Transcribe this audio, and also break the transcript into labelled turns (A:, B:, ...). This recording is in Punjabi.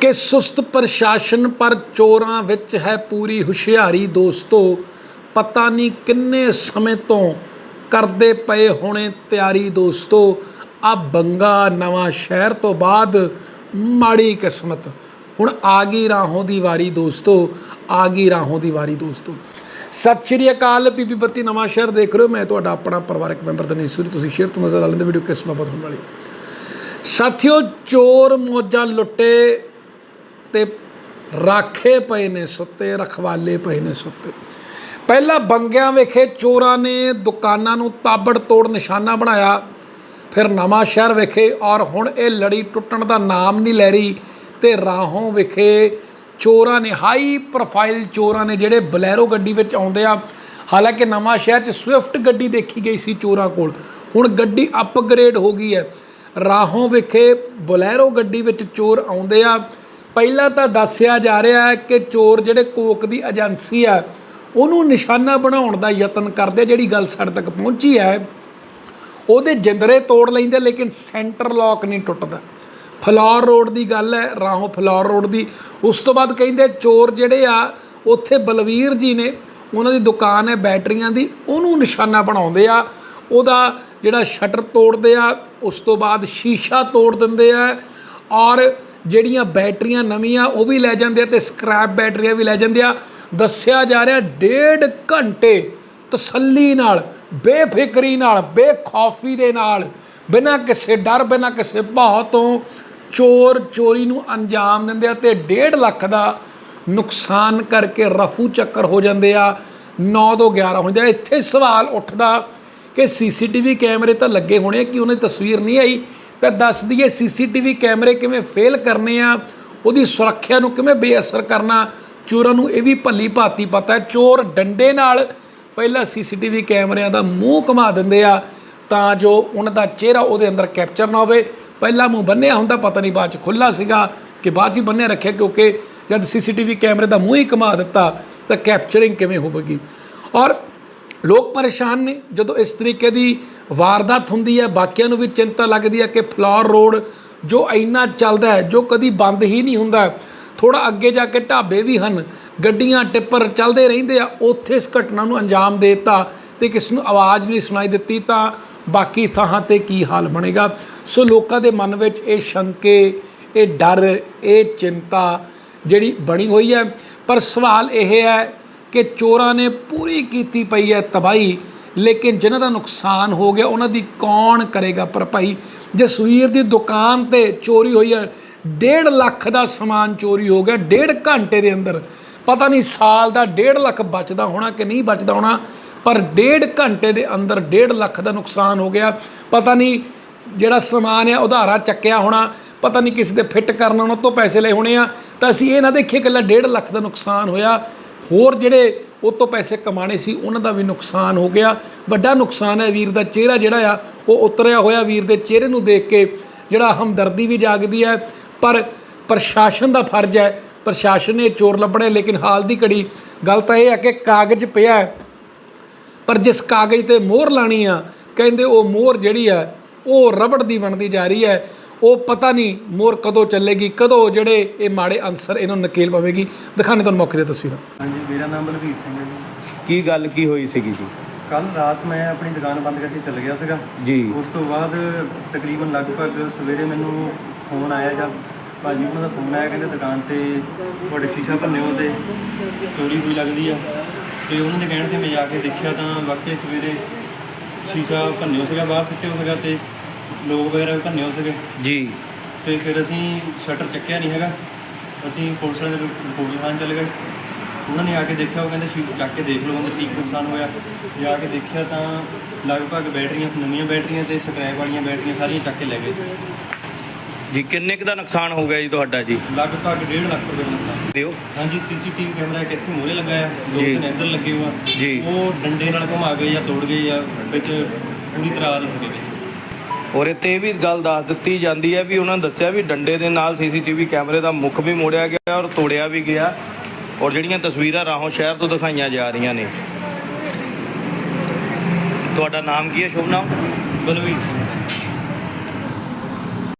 A: ਕਿ ਸੁਸਤ ਪ੍ਰਸ਼ਾਸਨ ਪਰ ਚੋਰਾਂ ਵਿੱਚ ਹੈ ਪੂਰੀ ਹੁਸ਼ਿਆਰੀ ਦੋਸਤੋ। ਪਤਾ ਨਹੀਂ ਕਿੰਨੇ ਸਮੇਂ ਤੋਂ ਕਰਦੇ ਪਏ ਹੋਣੇ ਤਿਆਰੀ ਦੋਸਤੋ। ਆ ਬੰਗਾ ਨਵਾਂ ਸ਼ਹਿਰ ਤੋਂ ਬਾਅਦ ਮਾੜੀ ਕਿਸਮਤ। ਹੁਣ ਆ ਗਈ ਰਾਹੋਂ ਦੀ ਵਾਰੀ ਦੋਸਤੋ, ਆ ਗਈ ਰਾਹੋਂ ਦੀ ਵਾਰੀ ਦੋਸਤੋ। ਸਤਿ ਸ਼੍ਰੀ ਅਕਾਲ, ਬੀਬੀ ਬੱਤੀ ਨਵਾਂ ਸ਼ਹਿਰ ਦੇਖ ਰਹੇ ਹੋ। ਮੈਂ ਤੁਹਾਡਾ ਆਪਣਾ ਪਰਿਵਾਰਕ ਮੈਂਬਰ ਦਨੀਸ਼ ਸੂਰੀ। ਤੁਸੀਂ ਸ਼ੇਅਰ ਤੋਂ ਨਜ਼ਰ ਆ ਲੈਂਦੇ ਵੀਡੀਓ ਕਿਸਮਤ ਬਾਬਤ ਹੋਣ ਵਾਲੀ। ਸਾਥੀਓ, ਚੋਰ ਮੋਜਾਂ ਲੁੱਟੇ ਤੇ ਰਾਖੇ ਪਏ ਨੇ, ਸੁੱਤੇ ਰਖਵਾਲੇ ਪਏ ਨੇ ਸੁੱਤੇ। ਪਹਿਲਾਂ ਬੰਗਿਆਂ ਵਿਖੇ ਚੋਰਾਂ ਨੇ ਦੁਕਾਨਾਂ ਨੂੰ ਤਾਬੜ ਤੋੜ ਨਿਸ਼ਾਨਾ ਬਣਾਇਆ, ਫਿਰ ਨਵਾਂ ਸ਼ਹਿਰ ਵਿਖੇ, ਔਰ ਹੁਣ ਇਹ ਲੜੀ ਟੁੱਟਣ ਦਾ ਨਾਮ ਨਹੀਂ ਲੈ ਰਹੀ, ਤੇ ਰਾਹੋਂ ਵਿਖੇ ਚੋਰਾਂ ਨੇ ਹਾਈ ਪ੍ਰੋਫਾਈਲ ਚੋਰਾਂ ਨੇ ਜਿਹੜੇ ਬਲੈਰੋ ਗੱਡੀ ਵਿੱਚ ਆਉਂਦੇ ਆ, ਹਾਲਾਂਕਿ ਨਵਾਂ ਸ਼ਹਿਰ 'ਚ ਸਵਿਫਟ ਗੱਡੀ ਦੇਖੀ ਗਈ ਸੀ ਚੋਰਾਂ ਕੋਲ, ਹੁਣ ਗੱਡੀ ਅਪਗ੍ਰੇਡ ਹੋ ਗਈ ਹੈ। ਰਾਹੋਂ ਵਿਖੇ ਬਲੈਰੋ ਗੱਡੀ ਵਿੱਚ ਚੋਰ ਆਉਂਦੇ ਆ ਪਹਿਲਾਂ ਤਾਂ ਦੱਸਿਆ ਜਾ ਰਿਹਾ ਹੈ ਕਿ ਚੋਰ ਜਿਹੜੇ ਕੋਕ ਦੀ ਏਜੰਸੀ ਆ, ਉਹਨੂੰ ਨਿਸ਼ਾਨਾ ਬਣਾਉਣ ਦਾ ਯਤਨ ਕਰਦੇ ਜਿਹੜੀ ਗੱਲ ਸਾਡੇ ਤੱਕ ਪਹੁੰਚੀ ਹੈ। ਉਹਦੇ ਜਿੰਦਰੇ ਤੋੜ ਲੈਂਦੇ, ਲੇਕਿਨ ਸੈਂਟਰ ਲੋਕ ਨਹੀਂ ਟੁੱਟਦਾ। ਫਲੋਰ ਰੋਡ ਦੀ ਗੱਲ ਹੈ, ਰਾਹੋਂ ਫਲੋਰ ਰੋਡ ਦੀ। ਉਸ ਤੋਂ ਬਾਅਦ ਕਹਿੰਦੇ ਚੋਰ ਜਿਹੜੇ ਆ, ਉੱਥੇ ਬਲਵੀਰ ਜੀ ਨੇ, ਉਹਨਾਂ ਦੀ ਦੁਕਾਨ ਹੈ ਬੈਟਰੀਆਂ ਦੀ, ਉਹਨੂੰ ਨਿਸ਼ਾਨਾ ਬਣਾਉਂਦੇ ਆ। ਉਹਦਾ ਜਿਹੜਾ ਸ਼ਟਰ ਤੋੜਦੇ ਆ, ਉਸ ਤੋਂ ਬਾਅਦ ਸ਼ੀਸ਼ਾ ਤੋੜ ਦਿੰਦੇ ਆ। ਔਰ ਜਿਹੜੀਆਂ ਬੈਟਰੀਆਂ ਨਵੀਆਂ ਉਹ ਵੀ ਲੈ ਜਾਂਦੇ ਆ ਤੇ ਸਕ੍ਰੈਪ ਬੈਟਰੀਆਂ ਵੀ ਲੈ ਜਾਂਦੇ ਆ। ਦੱਸਿਆ ਜਾ ਰਿਹਾ ਡੇਢ ਘੰਟੇ ਤਸੱਲੀ ਨਾਲ, ਬੇਫਿਕਰੀ ਨਾਲ, ਬੇਖੌਫੀ ਦੇ ਨਾਲ, ਬਿਨਾਂ ਕਿਸੇ ਡਰ, ਬਿਨਾਂ ਕਿਸੇ ਭਾਅ ਤੋਂ ਚੋਰ ਚੋਰੀ ਨੂੰ ਅੰਜਾਮ ਦਿੰਦੇ ਆ ਤੇ 1.5 ਲੱਖ ਦਾ ਨੁਕਸਾਨ ਕਰਕੇ ਰਫੂ ਚੱਕਰ ਹੋ ਜਾਂਦੇ ਆ। 9 ਤੋਂ 11 ਹੋ ਜਾਂਦੇ ਇੱਥੇ ਸਵਾਲ ਉੱਠਦਾ ਕਿ ਸੀਸੀਟੀਵੀ ਕੈਮਰੇ ਤਾਂ ਲੱਗੇ ਹੋਣੇ ਕਿ ਉਹਨੇ ਤਸਵੀਰ ਨਹੀਂ ਆਈ? ਤਾਂ ਦੱਸ ਦਈਏ, ਸੀਸੀਟੀਵੀ ਕੈਮਰੇ ਕਿਵੇਂ ਫੇਲ ਕਰਨੇ ਆ, ਉਹਦੀ ਸੁਰੱਖਿਆ ਨੂੰ ਕਿਵੇਂ ਬੇਅਸਰ ਕਰਨਾ, ਚੋਰਾਂ ਨੂੰ ਇਹ ਵੀ ਭੱਲੀ ਭਾਤੀ ਪਤਾ ਹੈ। ਚੋਰ ਡੰਡੇ ਨਾਲ ਪਹਿਲਾਂ ਸੀਸੀਟੀਵੀ ਕੈਮਰਿਆਂ ਦਾ ਮੂੰਹ ਘੁਮਾ ਦਿੰਦੇ ਆ, ਤਾਂ ਜੋ ਉਹਨਾਂ ਦਾ ਚਿਹਰਾ ਉਹਦੇ ਅੰਦਰ ਕੈਪਚਰ ਨਾ ਹੋਵੇ। ਪਹਿਲਾਂ ਮੂੰਹ ਬੰਨਿਆ ਹੁੰਦਾ, ਪਤਾ ਨਹੀਂ ਬਾਅਦ ਚ ਖੁੱਲਾ ਸੀਗਾ ਕਿ ਬਾਅਦ 'ਚ ਹੀ ਬੰਨਿਆ ਰੱਖਿਆ, ਕਿਉਂਕਿ ਜਦ ਸੀਸੀਟੀਵੀ ਕੈਮਰੇ ਦਾ ਮੂੰਹ ਹੀ ਘੁਮਾ ਦਿੱਤਾ, ਤਾਂ ਕੈਪਚਰਿੰਗ ਕਿਵੇਂ ਹੋਵੇਗੀ? ਔਰ ਲੋਕ ਪਰੇਸ਼ਾਨ ਨੇ ਜਦੋਂ ਇਸ ਤਰੀਕੇ ਦੀ ਵਾਰਦਾਤ ਹੁੰਦੀ ਹੈ, ਬਾਕੀਆਂ ਨੂੰ ਵੀ ਚਿੰਤਾ ਲੱਗਦੀ ਹੈ ਕਿ ਫਲੋਰ ਰੋਡ ਜੋ ਇੰਨਾ ਚੱਲਦਾ ਹੈ, ਜੋ ਕਦੀ ਬੰਦ ਹੀ ਨਹੀਂ ਹੁੰਦਾ ਥੋੜਾ ਅੱਗੇ ਜਾ ਕੇ ਢਾਬੇ ਵੀ ਹਨ, ਗੱਡੀਆਂ ਟਿੱਪਰ ਚੱਲਦੇ ਰਹਿੰਦੇ ਆ, ਉੱਥੇ ਇਸ ਘਟਨਾ ਨੂੰ ਅੰਜਾਮ ਦੇ ਦਿੱਤਾ ਤੇ ਕਿਸ ਨੂੰ ਆਵਾਜ਼ ਨਹੀਂ ਸੁਣਾਈ ਦਿੱਤੀ ਤਾਂ ਬਾਕੀ ਥਾਂ ਤੇ ਕੀ ਹਾਲ ਬਣੇਗਾ? ਸੋ ਲੋਕਾਂ ਦੇ ਮਨ ਵਿੱਚ ਇਹ ਸ਼ੰਕੇ, ਇਹ ਡਰ, ਇਹ ਚਿੰਤਾ ਜਿਹੜੀ ਬਣੀ ਹੋਈ ਹੈ। ਪਰ ਸਵਾਲ ਇਹ ਹੈ ਕਿ ਚੋਰਾਂ ਨੇ ਪੂਰੀ ਕੀਤੀ ਪਈ ਹੈ ਤਬਾਹੀ, ਲੇਕਿਨ ਜਿਨ੍ਹਾਂ ਦਾ ਨੁਕਸਾਨ ਹੋ ਗਿਆ, ਉਹਨਾਂ ਦੀ ਕੌਣ ਕਰੇਗਾ? ਭਰਪਾਈ ਜਸਵੀਰ ਦੀ ਦੁਕਾਨ ਤੇ ਚੋਰੀ ਹੋਈ ਹੈ। 1.5 ਲੱਖ ਦਾ ਸਮਾਨ ਚੋਰੀ ਹੋ ਗਿਆ, ਡੇਢ ਘੰਟੇ ਦੇ ਅੰਦਰ। ਪਤਾ ਨਹੀਂ ਸਾਲ ਦਾ 1.5 ਲੱਖ ਬਚਦਾ ਹੋਣਾ ਕਿ ਨਹੀਂ ਬਚਦਾ ਹੋਣਾ, ਪਰ ਡੇਢ ਘੰਟੇ ਦੇ ਅੰਦਰ 1.5 ਲੱਖ ਦਾ ਨੁਕਸਾਨ ਹੋ ਗਿਆ। ਪਤਾ ਨਹੀਂ ਜਿਹੜਾ ਸਮਾਨ ਆ, ਉਧਾਰਾ ਚੱਕਿਆ ਹੋਣਾ, ਪਤਾ ਨਹੀਂ ਕਿਸੇ ਦੇ ਫਿੱਟ ਕਰਨ, ਉਹਨਾਂ ਤੋਂ ਪੈਸੇ ਲਏ ਹੋਣੇ ਆ। ਤਾਂ ਅਸੀਂ ਇਹ ਨਾ ਦੇਖੀਏ ਇਕੱਲਾ 1.5 ਲੱਖ ਦਾ ਨੁਕਸਾਨ ਹੋਇਆ। ਹੋਰ ਜਿਹੜੇ ਉਹ ਤੋਂ ਪੈਸੇ ਕਮਾਣੇ ਸੀ, ਉਹਨਾਂ ਦਾ ਵੀ ਨੁਕਸਾਨ ਹੋ ਗਿਆ। ਵੱਡਾ ਨੁਕਸਾਨ ਹੈ ਵੀਰ ਦਾ ਚਿਹਰਾ ਜਿਹੜਾ ਆ, ਉਹ ਉਤਰਿਆ ਹੋਇਆ ਵੀਰ ਦੇ ਚਿਹਰੇ ਨੂੰ ਦੇਖ ਕੇ ਜਿਹੜਾ ਹਮਦਰਦੀ ਵੀ ਜਾਗਦੀ ਹੈ। ਪਰ ਪ੍ਰਸ਼ਾਸਨ ਦਾ ਫਰਜ਼ ਹੈ, ਪ੍ਰਸ਼ਾਸਨ ਨੇ ਚੋਰ ਲੱਭਣੇ, ਲੇਕਿਨ ਹਾਲ ਦੀ ਘੜੀ ਗੱਲ ਤਾਂ ਇਹ ਹੈ ਕਿ ਕਾਗਜ਼ ਪਿਆ ਹੈ। ਪਰ ਜਿਸ ਕਾਗਜ਼ ਤੇ ਮੋਹਰ ਲਾਣੀ ਆ, ਕਹਿੰਦੇ ਉਹ ਮੋਹਰ ਜਿਹੜੀ ਆ ਉਹ ਰਬੜ ਦੀ ਬਣਦੀ ਜਾ ਰਹੀ ਹੈ। ਉਹ ਪਤਾ ਨਹੀਂ ਮੋਹਰ ਕਦੋਂ ਚੱਲੇਗੀ ਕਦੋਂ ਜਿਹੜੇ ਇਹ ਮਾੜੇ ਅਨਸਰ ਇਹਨਾਂ ਨੂੰ ਨਕੇਲ ਪਵੇਗੀ। ਦਿਖਾਣੇ ਤੁਹਾਨੂੰ ਮੌਕੇ ਦੀਆਂ ਤਸਵੀਰਾਂ।
B: ਹਾਂਜੀ ਮੇਰਾ ਨਾਮ ਬਲਵੀਰ ਸਿੰਘ ਹੈ ਜੀ।
C: ਕੀ ਗੱਲ ਕੀ ਹੋਈ ਸੀਗੀ ਜੀ?
B: ਕੱਲ ਰਾਤ ਮੈਂ ਆਪਣੀ ਦੁਕਾਨ ਬੰਦ ਕਰਕੇ ਚੱਲ ਗਿਆ ਸੀਗਾ।
C: ਜੀ।
B: ਉਸ ਤੋਂ ਬਾਅਦ ਤਕਰੀਬਨ ਲਗਭਗ ਸਵੇਰੇ ਮੈਨੂੰ ਫੋਨ ਆਇਆ ਜਾਂ ਭਾਜੀ ਉਹਨਾਂ ਦਾ ਫੋਨ ਆਇਆ ਕਹਿੰਦੇ ਦੁਕਾਨ ਤੇ ਤੁਹਾਡੇ ਸ਼ੀਸ਼ਾ ਭੰਨਿਓ ਤੇ ਚੋਰੀ ਹੋਈ ਲੱਗਦੀ ਆ। ਤੇ ਉਹਨਾਂ ਦੇ ਕਹਿਣ ਤੇ ਮੈਂ ਜਾ ਕੇ ਦੇਖਿਆ ਤਾਂ ਵਾਕਈ ਸਵੇਰੇ ਸ਼ੀਸ਼ਾ ਭੰਨਿਓ ਸੀਗਾ ਬਾਹਰ ਸੁੱਟਿਓ ਸੀਗਾ ਤੇ ਲੋਕ ਵਗੈਰਾ ਵੀ ਭੰਨਿਓ ਸੀਗੇ।
C: ਜੀ।
B: ਤੇ ਫਿਰ ਅਸੀਂ ਸ਼ਟਰ ਚੱਕਿਆ ਨਹੀਂ ਹੈਗਾ। ਅਸੀਂ ਪੁਲਿਸ ਵਾਲੇ ਦੇ ਰਿਪੋਰਟ ਲਿਖਾਉਣ ਚਲੇ ਗਏ। ਉਹਨਾਂ ਨੇ ਆ ਕੇ ਦੇਖਿਆ ਉਹ ਕਹਿੰਦੇ ਸ਼ੀਟ ਚੱਕ ਕੇ ਦੇਖ ਲਓ ਕਹਿੰਦੇ ਕੀ ਨੁਕਸਾਨ ਹੋਇਆ। ਜਾ ਕੇ ਦੇਖਿਆ ਤਾਂ ਲਗਭਗ ਬੈਟਰੀਆਂ ਨਵੀਆਂ ਬੈਟਰੀਆਂ ਤੇ ਸਕ੍ਰੈਪ ਵਾਲੀਆਂ ਬੈਟਰੀਆਂ ਸਾਰੀਆਂ ਚੱਕ ਕੇ ਲੈ ਗਏ।
C: ਜੀ ਕਿੰਨੇ ਕੁ ਦਾ ਨੁਕਸਾਨ ਹੋ ਗਿਆ ਜੀ ਤੁਹਾਡਾ ਜੀ?
B: ਲਗਭਗ 1.5 ਲੱਖ ਰੁਪਏ ਦਾ ਨੁਕਸਾਨ।
C: ਦਿਓ।
B: ਹਾਂਜੀ ਸੀਸੀਟੀਵੀ ਕੈਮਰਾ ਇੱਕ ਇੱਥੇ ਮੂਹਰੇ ਲੱਗਾ ਆ ਦੋ
C: ਜੀ।
B: ਤਿੰਨ ਇੱਧਰ ਲੱਗੇ ਹੋਆ
C: ਜੀ।
B: ਉਹ ਡੰਡੇ ਨਾਲ ਘੁਮਾ ਗਏ ਜਾਂ ਤੋੜ ਗਏ ਜਾਂ ਵਿੱਚ ਪੂਰੀ ਤਰ੍ਹਾਂ ਆ ਸਕੇ ਵਿੱਚ।
C: ਔਰ ਇੱਥੇ ਇਹ ਵੀ ਗੱਲ ਦੱਸ ਦਿੱਤੀ ਜਾਂਦੀ ਹੈ ਵੀ ਉਹਨਾਂ ਨੇ ਦੱਸਿਆ ਵੀ ਡੰਡੇ ਦੇ ਨਾਲ ਸੀਸੀਟੀਵੀ ਕੈਮਰੇ ਦਾ ਮੁੱਖ ਵੀ ਮੋੜਿਆ ਗਿਆ ਔਰ ਤੋੜਿਆ ਵੀ ਗਿਆ ਔਰ ਜਿਹੜੀਆਂ ਤਸਵੀਰਾਂ ਰਾਹੋਂ ਸ਼ਹਿਰ ਤੋਂ ਦਿਖਾਈਆਂ ਜਾ ਰਹੀਆਂ ਨੇ। ਤੁਹਾਡਾ ਨਾਮ ਕੀ ਹੈ? ਸ਼ੁਭ ਨਾਮ?
B: ਬਲਵੀਰ